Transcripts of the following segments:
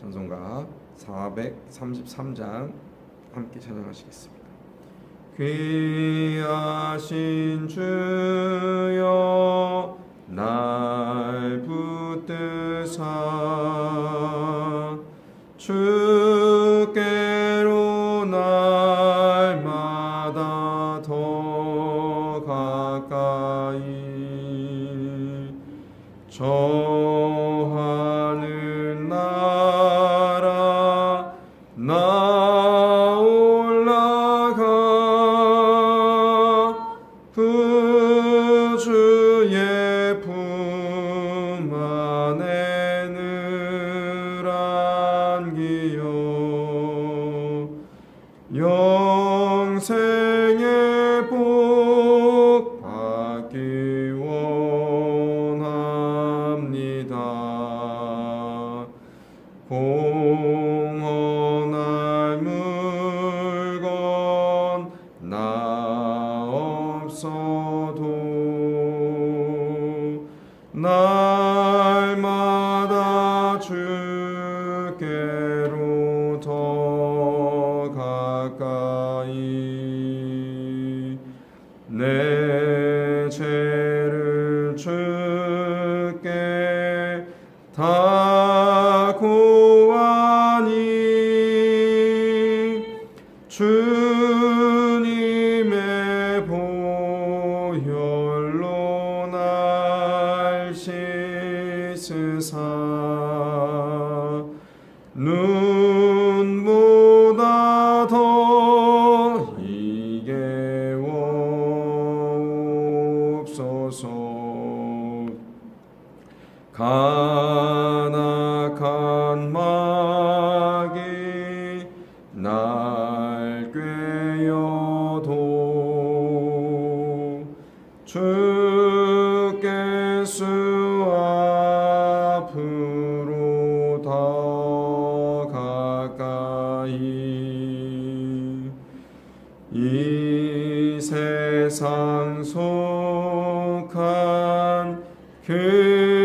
찬송가 433장 함께 찬양하시겠습니다. 귀하신 주여 날 붙드사 주 날 상 속한 그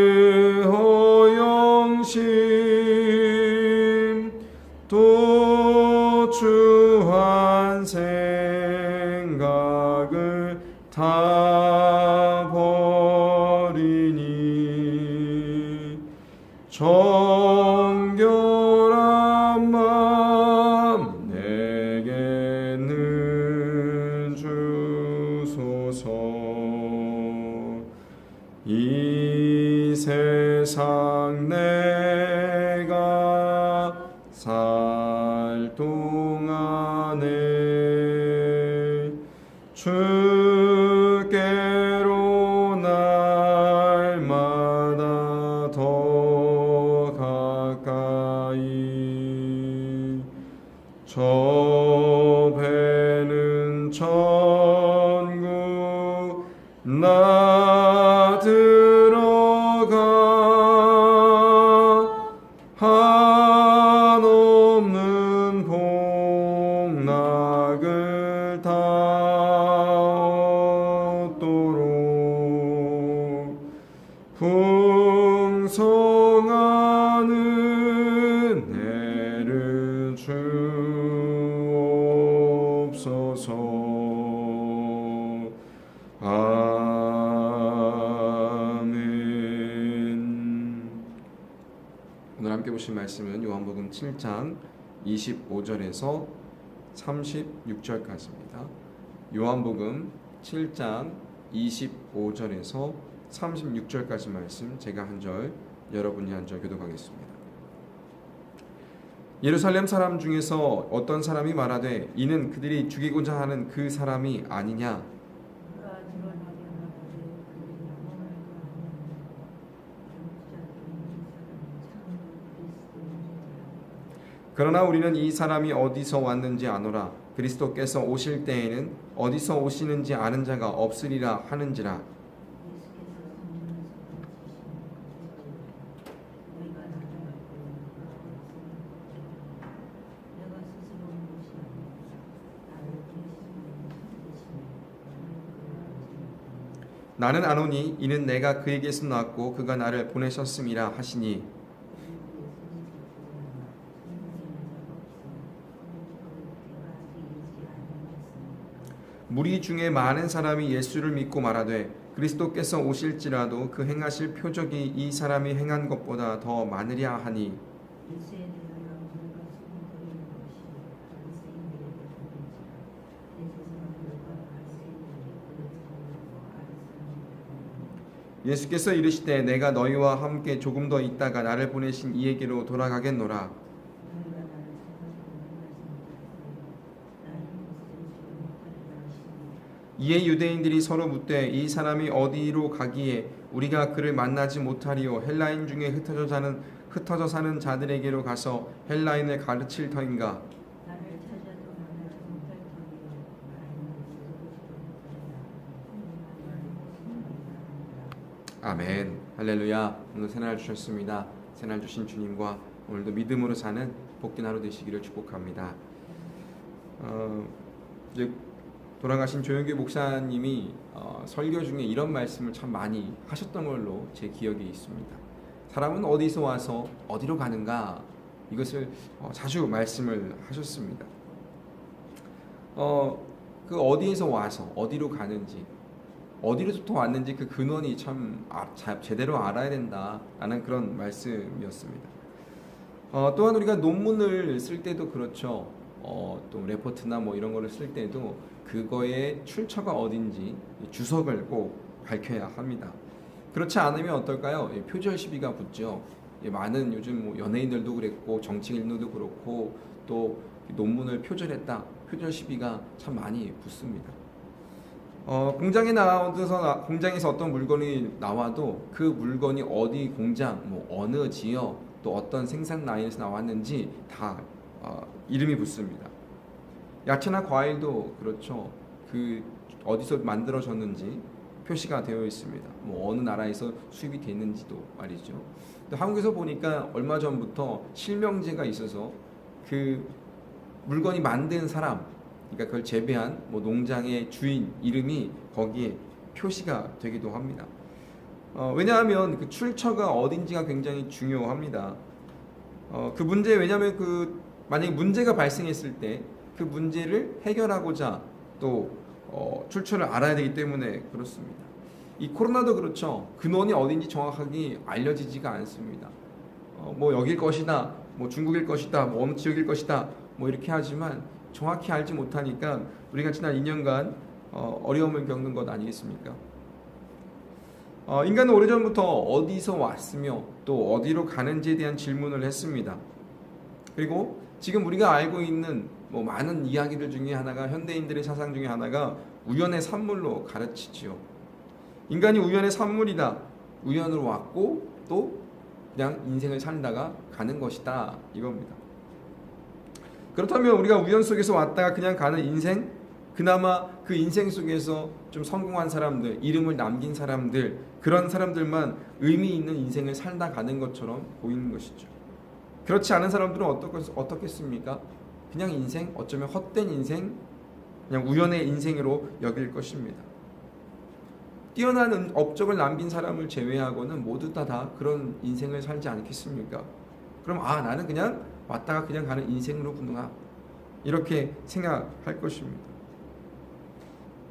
내가 살 동안에 주 극락을 다 얻도록 풍성하는 해를 말씀은 요한복음 7장 25절에서 36절까지입니다. 요한복음 7장 25절에서 36절까지 말씀 제가 한 절 여러분이 한 절 교독하겠습니다. 예루살렘 사람 중에서 어떤 사람이 말하되 이는 그들이 죽이고자 하는 그 사람이 아니냐 그가 드러나게 하거든 그들이 영원할 거 아니하며 영국자들은 이 사람이 참 그러나 우리는 이 사람이 어디서 왔는지 아노라. 그리스도께서 오실 때에는 어디서 오시는지 아는 자가 없으리라 하는지라. 나는 아노니 이는 내가 그에게서 나왔고 그가 나를 보내셨음이라 하시니 무리 중에 많은 사람이 예수를 믿고 말하되 그리스도께서 오실지라도 그 행하실 표적이 이 사람이 행한 것보다 더 많으랴 하니. 예수께서 이르시되 내가 너희와 함께 조금 더 있다가 나를 보내신 이에게로 돌아가겠노라 너희가 나를 찾아서 내 말씀을 따르되 나의 것을 지금 못하리라 하시니 이에 유대인들이 서로 묻되 이 사람이 어디로 가기에 우리가 그를 만나지 못하리요. 헬라인 중에 흩어져 사는 흩어져 사는 자들에게로 가서 헬라인을 가르칠 터인가? 아멘. 할렐루야. 오늘 새날 주셨습니다. 새날 주신 주님과 오늘도 믿음으로 사는 복된 하루 되시기를 축복합니다. 어, 이제 돌아가신 조영규 목사님이 어, 설교 중에 이런 말씀을 참 많이 하셨던 걸로 제 기억에 있습니다 사람은 어디서 와서 어디로 가는가 이것을 어, 자주 말씀을 하셨습니다 어, 그 어디에서 와서 어디로 가는지 어디로부터 왔는지 그 근원이 참 아, 자- 제대로 알아야 된다라는 그런 말씀이었습니다. 어, 또한 우리가 논문을 쓸 때도 그렇죠. 어, 또 레포트나 뭐 이런 거를 쓸 때도 그거의 출처가 어딘지 주석을 꼭 밝혀야 합니다. 그렇지 않으면 어떨까요? 예, 표절 시비가 붙죠. 예, 많은 요즘 뭐 연예인들도 그랬고 정치인들도 그렇고 또 논문을 표절했다. 표절 시비가 참 많이 붙습니다. 어, 공장에 나와서 나- 공장에서 어떤 물건이 나와도 그 물건이 어디 공장, 뭐 어느 지역, 또 어떤 생산 라인에서 나왔는지 다 어, 이름이 붙습니다. 야채나 과일도 그렇죠. 그 어디서 만들어졌는지 표시가 되어 있습니다. 뭐 어느 나라에서 수입이 됐는지도 말이죠. 근데 한국에서 보니까 얼마 전부터 실명제가 있어서 그 물건이 만든 사람, 그러니까 그걸 재배한 뭐 농장의 주인 이름이 거기에 표시가 되기도 합니다. 어, 왜냐하면 그 출처가 어딘지가 굉장히 중요합니다. 어, 그 문제 왜냐하면 그 만약에 문제가 발생했을 때 그 문제를 해결하고자 또 어, 출처를 알아야 되기 때문에 그렇습니다. 이 코로나도 그렇죠. 근원이 어딘지 정확하게 알려지지가 않습니다. 어, 뭐 여길 것이다, 뭐 중국일 것이다, 뭐 어느 지역일 것이다, 뭐 이렇게 하지만 정확히 알지 못하니까 우리가 지난 2년간 어, 어려움을 겪는 것 아니겠습니까? 어, 인간은 오래전부터 어디서 왔으며 또 어디로 가는지에 대한 질문을 했습니다. 그리고 지금 우리가 알고 있는 뭐 많은 이야기들 중에 하나가 현대인들의 사상 중에 하나가 우연의 산물로 가르치지요. 인간이 우연의 산물이다. 우연으로 왔고 또 그냥 인생을 살다가 가는 것이다 이겁니다. 그렇다면 우리가 우연 속에서 왔다가 그냥 가는 인생, 그나마 그 인생 속에서 좀 성공한 사람들, 이름을 남긴 사람들, 그런 사람들만 의미 있는 인생을 살다 가는 것처럼 보이는 것이죠. 그렇지 않은 사람들은 어떻겠, 어떻겠습니까? 그냥 인생, 어쩌면 헛된 인생, 그냥 우연의 인생으로 여길 것입니다. 뛰어난 은- 업적을 남긴 사람을 제외하고는 모두 다, 다 그런 인생을 살지 않겠습니까? 그럼 아 나는 그냥 왔다가 그냥 가는 인생으로구나 이렇게 생각할 것입니다.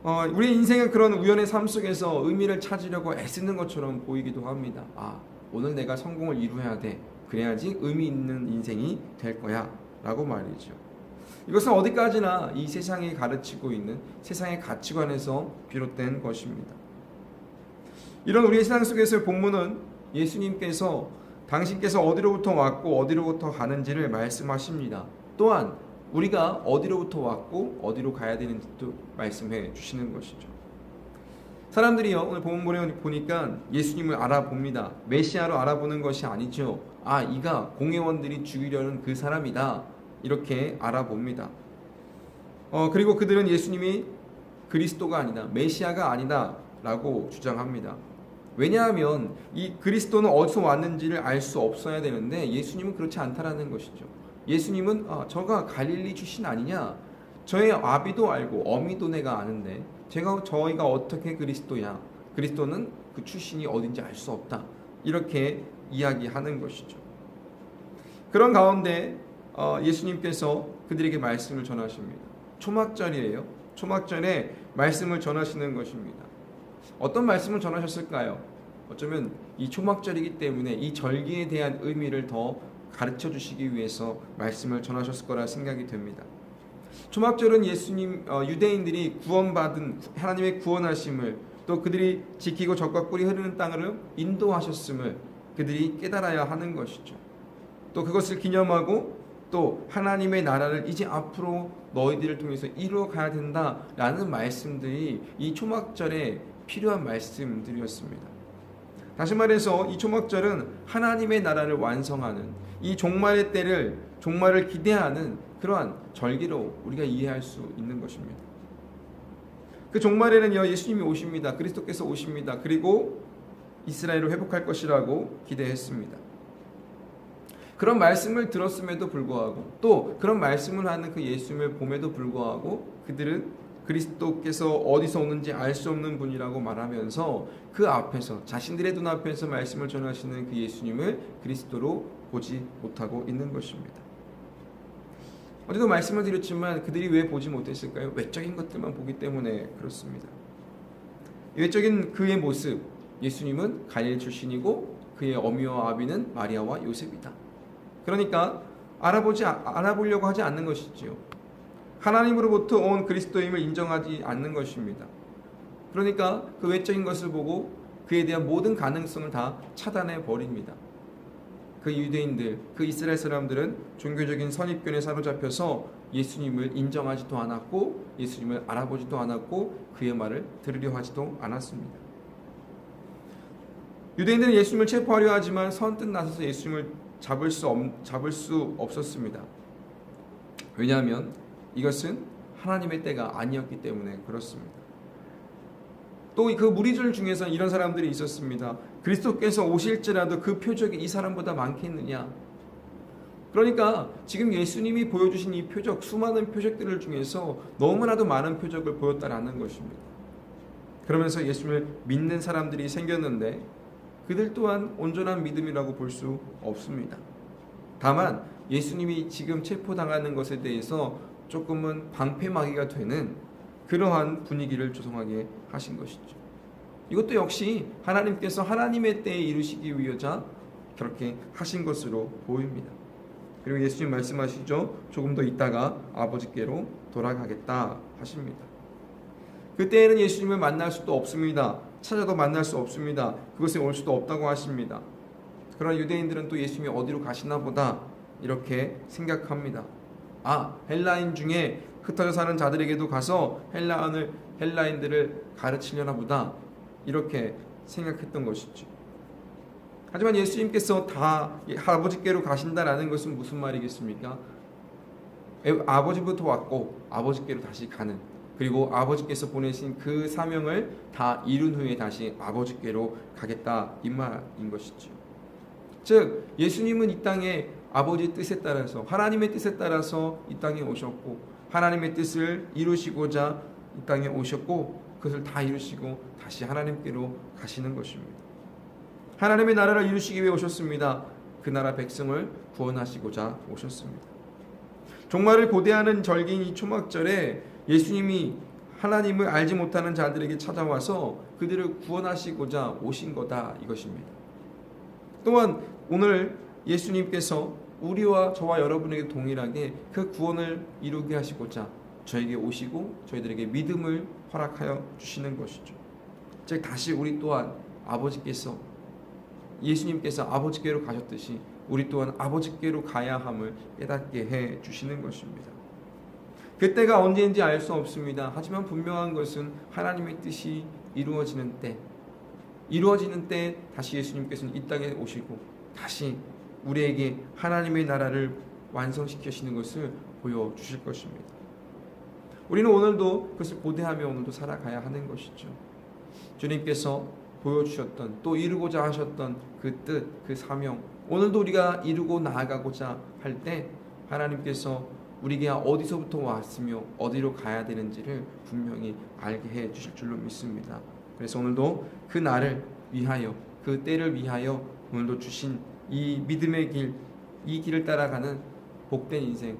어, 우리 인생은 그런 우연의 삶 속에서 의미를 찾으려고 애쓰는 것처럼 보이기도 합니다. 아 오늘 내가 성공을 이루어야 돼. 그래야지 의미 있는 인생이 될 거야 라고 말이죠. 이것은 어디까지나 이 세상이 가르치고 있는 세상의 가치관에서 비롯된 것입니다. 이런 우리의 세상 속에서의 본문은 예수님께서 당신께서 어디로부터 왔고 어디로부터 가는지를 말씀하십니다. 또한 우리가 어디로부터 왔고 어디로 가야 되는지도 말씀해 주시는 것이죠. 사람들이요 오늘 본문에 보니까 예수님을 알아봅니다. 메시아로 알아보는 것이 아니죠. 아 이가 공회원들이 죽이려는 그 사람이다 이렇게 알아봅니다. 어 그리고 그들은 예수님이 그리스도가 아니다 메시아가 아니다 라고 주장합니다. 왜냐하면 이 그리스도는 어디서 왔는지를 알 수 없어야 되는데 예수님은 그렇지 않다라는 것이죠. 예수님은 아, 저가 갈릴리 출신 아니냐? 저의 아비도 알고 어미도 내가 아는데 제가 저희가 어떻게 그리스도야? 그리스도는 그 출신이 어딘지 알 수 없다. 이렇게 이야기하는 것이죠. 그런 가운데 어, 예수님께서 그들에게 말씀을 전하십니다. 초막절이에요. 초막절에 말씀을 전하시는 것입니다. 어떤 말씀을 전하셨을까요? 어쩌면 이 초막절이기 때문에 이 절기에 대한 의미를 더 가르쳐 주시기 위해서 말씀을 전하셨을 거라 생각이 됩니다. 초막절은 예수님 어, 유대인들이 구원받은 하나님의 구원하심을 또 그들이 지키고 적과 꿀이 흐르는 땅으로 인도하셨음을 그들이 깨달아야 하는 것이죠. 또 그것을 기념하고 또 하나님의 나라를 이제 앞으로 너희들을 통해서 이루어 가야 된다라는 말씀들이 이 초막절에 필요한 말씀들이었습니다. 다시 말해서 이 초막절은 하나님의 나라를 완성하는 이 종말의 때를 종말을 기대하는 그러한 절기로 우리가 이해할 수 있는 것입니다. 그 종말에는요 예수님이 오십니다. 그리스도께서 오십니다. 그리고 이스라엘을 회복할 것이라고 기대했습니다. 그런 말씀을 들었음에도 불구하고 또 그런 말씀을 하는 그 예수님을 봄에도 불구하고 그들은 그리스도께서 어디서 오는지 알 수 없는 분이라고 말하면서 그 앞에서 자신들의 눈앞에서 말씀을 전하시는 그 예수님을 그리스도로 보지 못하고 있는 것입니다. 어제도 말씀을 드렸지만 그들이 왜 보지 못했을까요? 외적인 것들만 보기 때문에 그렇습니다. 외적인 그의 모습, 예수님은 갈릴 출신이고 그의 어미와 아비는 마리아와 요셉이다. 그러니까 알아보지 알아보려고 하지 않는 것이지요. 하나님으로부터 온 그리스도임을 인정하지 않는 것입니다. 그러니까 그 외적인 것을 보고 그에 대한 모든 가능성을 다 차단해 버립니다. 그 유대인들, 그 이스라엘 사람들은 종교적인 선입견에 사로잡혀서 예수님을 인정하지도 않았고 예수님을 알아보지도 않았고 그의 말을 들으려 하지도 않았습니다. 유대인들은 예수님을 체포하려 하지만 선뜻 나서서 예수님을 잡을 수, 없, 잡을 수 없었습니다. 왜냐하면 이것은 하나님의 때가 아니었기 때문에 그렇습니다. 또 그 무리들 중에서 이런 사람들이 있었습니다. 그리스도께서 오실지라도 그 표적이 이 사람보다 많겠느냐? 그러니까 지금 예수님이 보여주신 이 표적, 수많은 표적들을 중에서 너무나도 많은 표적을 보였다라는 것입니다. 그러면서 예수님을 믿는 사람들이 생겼는데 그들 또한 온전한 믿음이라고 볼 수 없습니다. 다만 예수님이 지금 체포당하는 것에 대해서 조금은 방패막이가 되는 그러한 분위기를 조성하게 하신 것이죠. 이것도 역시 하나님께서 하나님의 때에 이루시기 위하자 그렇게 하신 것으로 보입니다. 그리고 예수님 말씀하시죠. 조금 더 있다가 아버지께로 돌아가겠다 하십니다. 그때에는 예수님을 만날 수도 없습니다. 찾아도 만날 수 없습니다. 그것에 올 수도 없다고 하십니다. 그러나 유대인들은 또 예수님이 어디로 가시나 보다 이렇게 생각합니다. 아, 헬라인 중에 흩어져 사는 자들에게도 가서 헬라인을 헬라인들을 가르치려나 보다 이렇게 생각했던 것이죠. 하지만 예수님께서 다 아버지께로 가신다라는 것은 무슨 말이겠습니까? 아버지부터 왔고 아버지께로 다시 가는 그리고 아버지께서 보내신 그 사명을 다 이룬 후에 다시 아버지께로 가겠다 이 말인 것이죠. 즉 예수님은 이 땅에 아버지 뜻에 따라서 하나님의 뜻에 따라서 이 땅에 오셨고 하나님의 뜻을 이루시고자 이 땅에 오셨고 그것을 다 이루시고 다시 하나님께로 가시는 것입니다. 하나님의 나라를 이루시기 위해 오셨습니다. 그 나라 백성을 구원하시고자 오셨습니다. 종말을 고대하는 절기인 이 초막절에 예수님이 하나님을 알지 못하는 자들에게 찾아와서 그들을 구원하시고자 오신 거다 이것입니다. 또한 오늘 예수님께서 우리와 저와 여러분에게 동일하게 그 구원을 이루게 하시고자 저에게 오시고 저희들에게 믿음을 허락하여 주시는 것이죠. 즉 다시 우리 또한 아버지께서 예수님께서 아버지께로 가셨듯이 우리 또한 아버지께로 가야 함을 깨닫게 해 주시는 것입니다. 그때가 언제인지 알 수 없습니다. 하지만 분명한 것은 하나님의 뜻이 이루어지는 때, 이루어지는 때 다시 예수님께서는 이 땅에 오시고 다시 우리에게 하나님의 나라를 완성시키시는 것을 보여 주실 것입니다. 우리는 오늘도 그것을 고대하며 오늘도 살아가야 하는 것이죠. 주님께서 보여주셨던 또 이루고자 하셨던 그 뜻, 그 사명, 오늘도 우리가 이루고 나아가고자 할 때 하나님께서 우리에게 어디서부터 왔으며 어디로 가야 되는지를 분명히 알게 해 주실 줄로 믿습니다. 그래서 오늘도 그 날을 위하여 그 때를 위하여 오늘도 주신 이 믿음의 길, 이 길을 따라가는 복된 인생,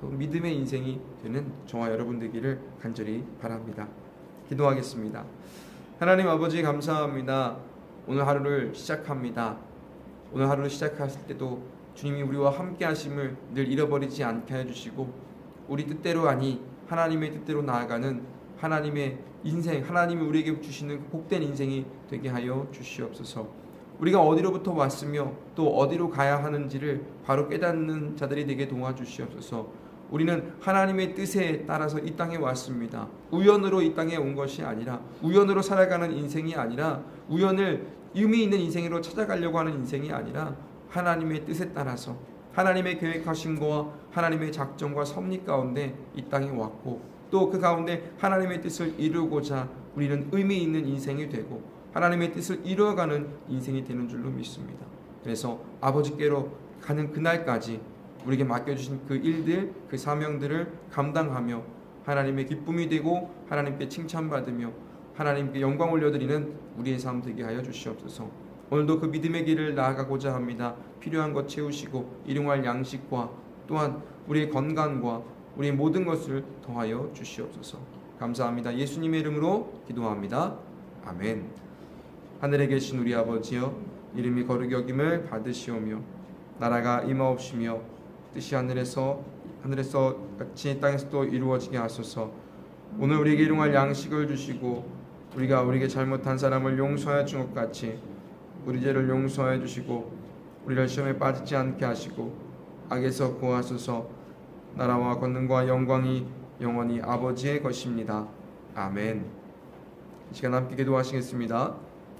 또 믿음의 인생이 되는 저와 여러분 되기를 간절히 바랍니다. 기도하겠습니다. 하나님 아버지 감사합니다. 오늘 하루를 시작합니다. 오늘 하루를 시작했을 때도 주님이 우리와 함께 하심을 늘 잃어버리지 않게 해 주시고 우리 뜻대로 아니 하나님의 뜻대로 나아가는 하나님의 인생, 하나님이 우리에게 주시는 그 복된 인생이 되게 하여 주시옵소서. 우리가 어디로부터 왔으며 또 어디로 가야 하는지를 바로 깨닫는 자들이 되게 도와주시옵소서. 우리는 하나님의 뜻에 따라서 이 땅에 왔습니다. 우연으로 이 땅에 온 것이 아니라 우연으로 살아가는 인생이 아니라 우연을 의미 있는 인생으로 찾아가려고 하는 인생이 아니라 하나님의 뜻에 따라서 하나님의 계획하신 거와 하나님의 작정과 섭리 가운데 이 땅에 왔고 또 그 가운데 하나님의 뜻을 이루고자 우리는 의미 있는 인생이 되고 하나님의 뜻을 이루어가는 인생이 되는 줄로 믿습니다. 그래서 아버지께로 가는 그날까지 우리에게 맡겨주신 그 일들, 그 사명들을 감당하며 하나님의 기쁨이 되고 하나님께 칭찬받으며 하나님께 영광 올려드리는 우리의 삶 되게 하여 주시옵소서. 오늘도 그 믿음의 길을 나아가고자 합니다. 필요한 것 채우시고 일용할 양식과 또한 우리의 건강과 우리의 모든 것을 더하여 주시옵소서. 감사합니다. 예수님의 이름으로 기도합니다. 아멘. 하늘에 계신 우리 아버지여 이름이 거룩히 여김을 받으시오며 나라가 임하옵시며 뜻이 하늘에서 하늘에서 같이 땅에서도 이루어지게 하소서. 오늘 우리에게 일용할 양식을 주시고 우리가 우리에게 잘못한 사람을 용서하여 준 것 같이 우리 죄를 용서하여 주시고 우리를 시험에 빠지지 않게 하시고 악에서 구하소서. 나라와 권능과 영광이 영원히 아버지의 것입니다. 아멘. 이 시간 함께 기도하시겠습니다.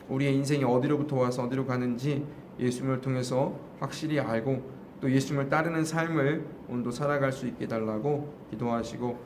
우리의 인생이 어디로부터 와서 어디로 가는지 예수님을 통해서 확실히 알고 또 예수님을 따르는 삶을 오늘도 살아갈 수 있게 달라고 기도하시고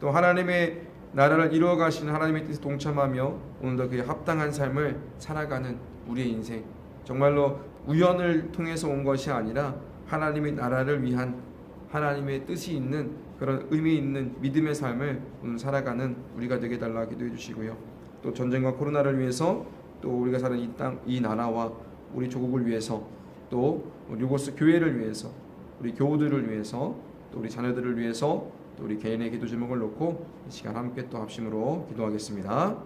또 하나님의 나라를 이루어 가시는 하나님의 뜻에 동참하며 오늘도 그에 합당한 삶을 살아가는 우리의 인생 정말로 우연을 통해서 온 것이 아니라 하나님의 나라를 위한 하나님의 뜻이 있는 그런 의미 있는 믿음의 삶을 오늘 살아가는 우리가 되게 달라 기도해 주시고요. 또 전쟁과 코로나를 위해서 또 우리가 사는 이 땅, 이 나라와 우리 조국을 위해서 또 요고스 교회를 위해서 우리 교우들을 위해서 또 우리 자녀들을 위해서 또 우리 개인의 기도 제목을 놓고 이 시간 함께 또 합심으로 기도하겠습니다.